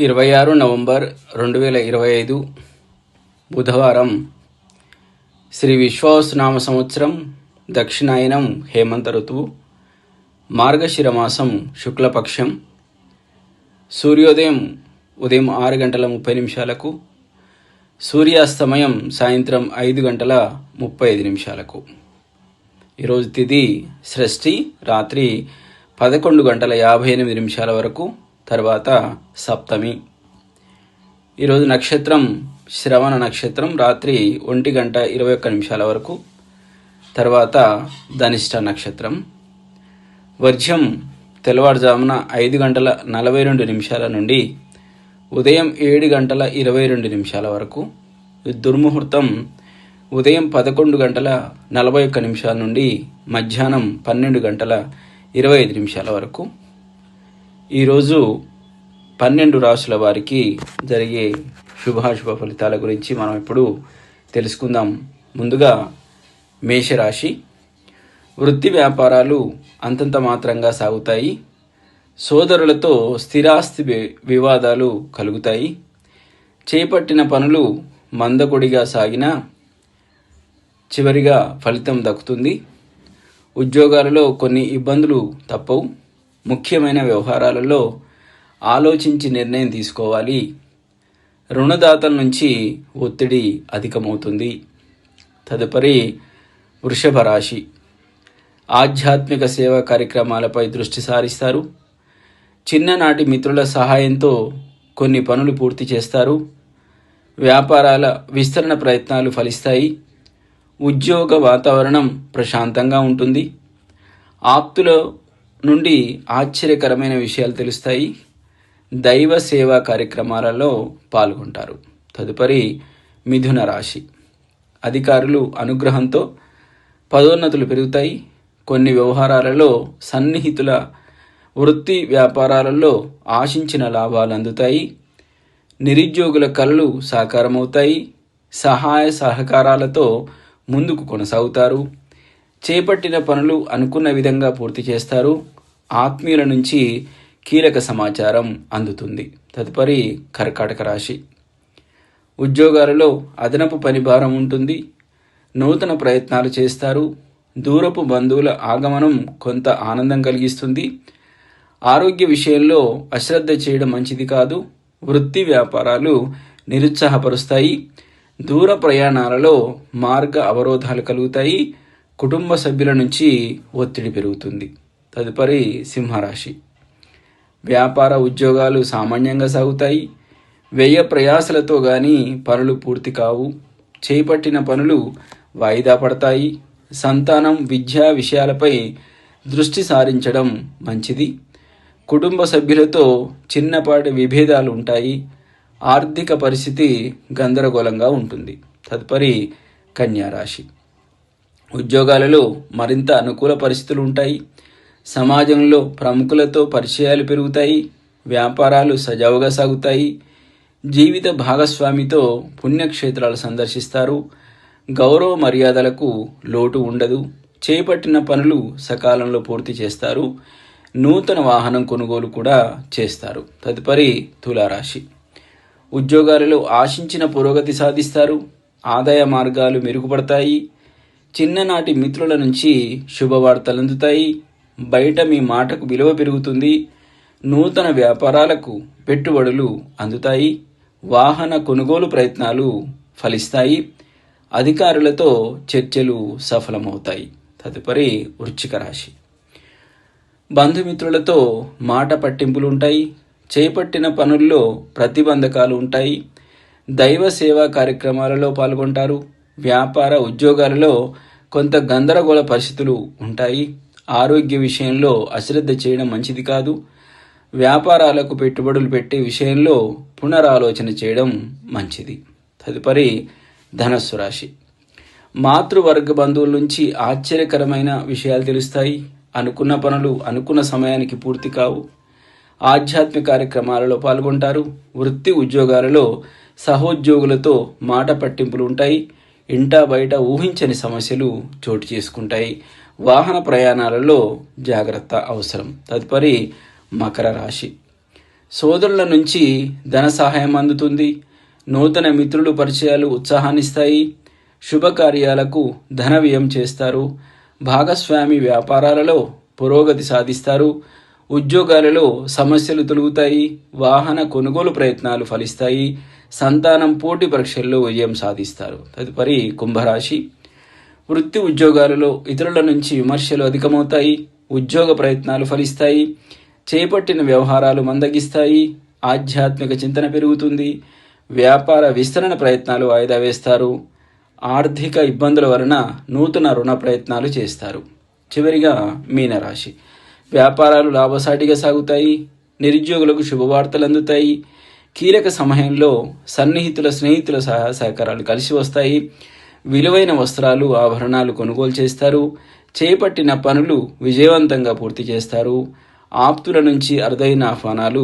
ఇరవై ఆరు నవంబర్ రెండు వేల ఇరవై ఐదు బుధవారం శ్రీ విశ్వాసనామ సంవత్సరం దక్షిణాయనం హేమంత ఋతువు మార్గశిరమాసం శుక్లపక్షం సూర్యోదయం ఉదయం ఆరు గంటల ముప్పై నిమిషాలకు సూర్యాస్తమయం సాయంత్రం ఐదు గంటల ముప్పై ఐదు నిమిషాలకు. ఈరోజు తిథి సృష్టి రాత్రి పదకొండు గంటల యాభై ఎనిమిది నిమిషాల వరకు తర్వాత సప్తమి. ఈరోజు నక్షత్రం శ్రవణ నక్షత్రం రాత్రి ఒంటి గంట ఇరవై ఒక్క నిమిషాల వరకు. తర్వాత ధనిష్ట నక్షత్రం. వర్జ్యం తెల్లవారుజామున ఐదు గంటల నలభై రెండు నిమిషాల నుండి ఉదయం ఏడు గంటల ఇరవై రెండు నిమిషాల వరకు. దుర్ముహూర్తం ఉదయం పదకొండు గంటల నలభై ఒక్క నిమిషాల నుండి మధ్యాహ్నం పన్నెండు గంటల ఇరవై ఐదు నిమిషాల వరకు. ఈరోజు పన్నెండు రాసుల వారికి జరిగే శుభాశుభ ఫలితాల గురించి మనం ఇప్పుడు తెలుసుకుందాం. ముందుగా మేషరాశి. వృత్తి వ్యాపారాలు అంతంత మాత్రంగా సాగుతాయి. సోదరులతో స్థిరాస్తి వి- వివాదాలు కలుగుతాయి. చేపట్టిన పనులు మందకొడిగా సాగినా చివరిగా ఫలితం దక్కుతుంది. ఉద్యోగాలలో కొన్ని ఇబ్బందులు తప్పవు. ముఖ్యమైన వ్యవహారాలలో ఆలోచించి నిర్ణయం తీసుకోవాలి. రుణదాతల నుంచి ఒత్తిడి అధికమవుతుంది. తదుపరి వృషభ రాశి. ఆధ్యాత్మిక సేవా కార్యక్రమాలపై దృష్టి సారిస్తారు. చిన్ననాటి మిత్రుల సహాయంతో కొన్ని పనులు పూర్తి చేస్తారు. వ్యాపారాల విస్తరణ ప్రయత్నాలు ఫలిస్తాయి. ఉద్యోగ వాతావరణం ప్రశాంతంగా ఉంటుంది. ఆప్తుల నుండి ఆశ్చర్యకరమైన విషయాలు తెలుస్తాయి. దైవ సేవా కార్యక్రమాలలో పాల్గొంటారు. తదుపరి మిథున రాశి. అధికారులు అనుగ్రహంతో పదోన్నతులు పెరుగుతాయి. కొన్ని వ్యవహారాలలో సన్నిహితుల వృత్తి వ్యాపారాలలో ఆశించిన లాభాలు అందుతాయి. నిరుద్యోగుల కళలు సాకారమవుతాయి. సహాయ సహకారాలతో ముందుకు కొనసాగుతారు. చేపట్టిన పనులు అనుకున్న విధంగా పూర్తి చేస్తారు. ఆత్మీయుల నుంచి కీలక సమాచారం అందుతుంది. తదుపరి కర్కాటక రాశి. ఉద్యోగాలలో అదనపు పనిభారం ఉంటుంది. నూతన ప్రయత్నాలు చేస్తారు. దూరపు బంధువుల ఆగమనం కొంత ఆనందం కలిగిస్తుంది. ఆరోగ్య విషయంలో అశ్రద్ధ చేయడం మంచిది కాదు. వృత్తి వ్యాపారాలు నిరుత్సాహపరుస్తాయి. దూర ప్రయాణాలలో మార్గ అవరోధాలు కలుగుతాయి. కుటుంబ సభ్యుల నుంచి ఒత్తిడి పెరుగుతుంది. తదుపరి సింహరాశి. వ్యాపార ఉద్యోగాలు సామాన్యంగా సాగుతాయి. వ్యయ ప్రయాసలతో కానీ పనులు పూర్తి కావు. చేపట్టిన పనులు వాయిదా పడతాయి. సంతానం విద్యా విషయాలపై దృష్టి సారించడం మంచిది. కుటుంబ సభ్యులతో చిన్నపాటి విభేదాలు ఉంటాయి. ఆర్థిక పరిస్థితి గందరగోళంగా ఉంటుంది. తదుపరి కన్యారాశి. ఉద్యోగాలలో మరింత అనుకూల పరిస్థితులు ఉంటాయి. సమాజంలో ప్రముఖులతో పరిచయాలు పెరుగుతాయి. వ్యాపారాలు సజావుగా సాగుతాయి. జీవిత భాగస్వామితో పుణ్యక్షేత్రాలు సందర్శిస్తారు. గౌరవ మర్యాదలకు లోటు ఉండదు. చేపట్టిన పనులు సకాలంలో పూర్తి చేస్తారు. నూతన వాహనం కొనుగోలు కూడా చేస్తారు. తదుపరి తులారాశి. ఉద్యోగాలలో ఆశించిన పురోగతి సాధిస్తారు. ఆదాయ మార్గాలు మెరుగుపడతాయి. చిన్ననాటి మిత్రుల నుంచి శుభవార్తలు అందుతాయి. బయట మీ మాటకు విలువ పెరుగుతుంది. నూతన వ్యాపారాలకు పెట్టుబడులు అందుతాయి. వాహన కొనుగోలు ప్రయత్నాలు ఫలిస్తాయి. అధికారులతో చర్చలు సఫలమవుతాయి. తదుపరి వృచ్చిక రాశి. బంధుమిత్రులతో మాట పట్టింపులు ఉంటాయి చేపట్టిన పనుల్లో ప్రతిబంధకాలు ఉంటాయి. దైవ సేవా కార్యక్రమాలలో పాల్గొంటారు. వ్యాపార ఉద్యోగాలలో కొంత గందరగోళ పరిస్థితులు ఉంటాయి. ఆరోగ్య విషయంలో అశ్రద్ధ చేయడం మంచిది కాదు. వ్యాపారాలకు పెట్టుబడులు పెట్టే విషయంలో పునరాలోచన చేయడం మంచిది. తదుపరి ధనస్సు రాశి. మాతృవర్గ బంధువుల నుంచి ఆశ్చర్యకరమైన విషయాలు తెలుస్తాయి. అనుకున్న పనులు అనుకున్న సమయానికి పూర్తి కావు. ఆధ్యాత్మిక కార్యక్రమాలలో పాల్గొంటారు. వృత్తి ఉద్యోగాలలో సహోద్యోగులతో మాట పట్టింపులు ఉంటాయి. ఇంటా బయట ఊహించని సమస్యలు చోటు చేసుకుంటాయి. వాహన ప్రయాణాలలో జాగ్రత్త అవసరం. తదుపరి మకర రాశి. సోదరుల నుంచి ధన సహాయం అందుతుంది. నూతన మిత్రులు పరిచయాలు ఉత్సాహాన్నిస్తాయి. శుభకార్యాలకు ధన వ్యయం చేస్తారు. భాగస్వామి వ్యాపారాలలో పురోగతి సాధిస్తారు. ఉద్యోగాలలో సమస్యలు తొలుగుతాయి వాహన కొనుగోలు ప్రయత్నాలు ఫలిస్తాయి సంతానం పోటీ పరీక్షల్లో విజయం సాధిస్తారు. తదుపరి కుంభరాశి. వృత్తి ఉద్యోగాలలో ఇతరుల నుంచి విమర్శలు అధికమవుతాయి ఉద్యోగ ప్రయత్నాలు ఫలిస్తాయి చేపట్టిన వ్యవహారాలు మందగిస్తాయి ఆధ్యాత్మిక చింతన పెరుగుతుంది వ్యాపార విస్తరణ ప్రయత్నాలు వాయిదా వేస్తారు ఆర్థిక ఇబ్బందుల వలన నూతన రుణ ప్రయత్నాలు చేస్తారు. చివరిగా మీనరాశి. వ్యాపారాలు లాభసాటిగా సాగుతాయి నిరుద్యోగులకు శుభవార్తలు అందుతాయి. కీలక సమయంలో సన్నిహితుల స్నేహితుల సహాయ సహకారాలు కలిసి వస్తాయి. విలువైన వస్త్రాలు ఆభరణాలు కొనుగోలు చేస్తారు. చేపట్టిన పనులు విజయవంతంగా పూర్తి చేస్తారు. ఆప్తుల నుంచి అరుదైన ఆహ్వానాలు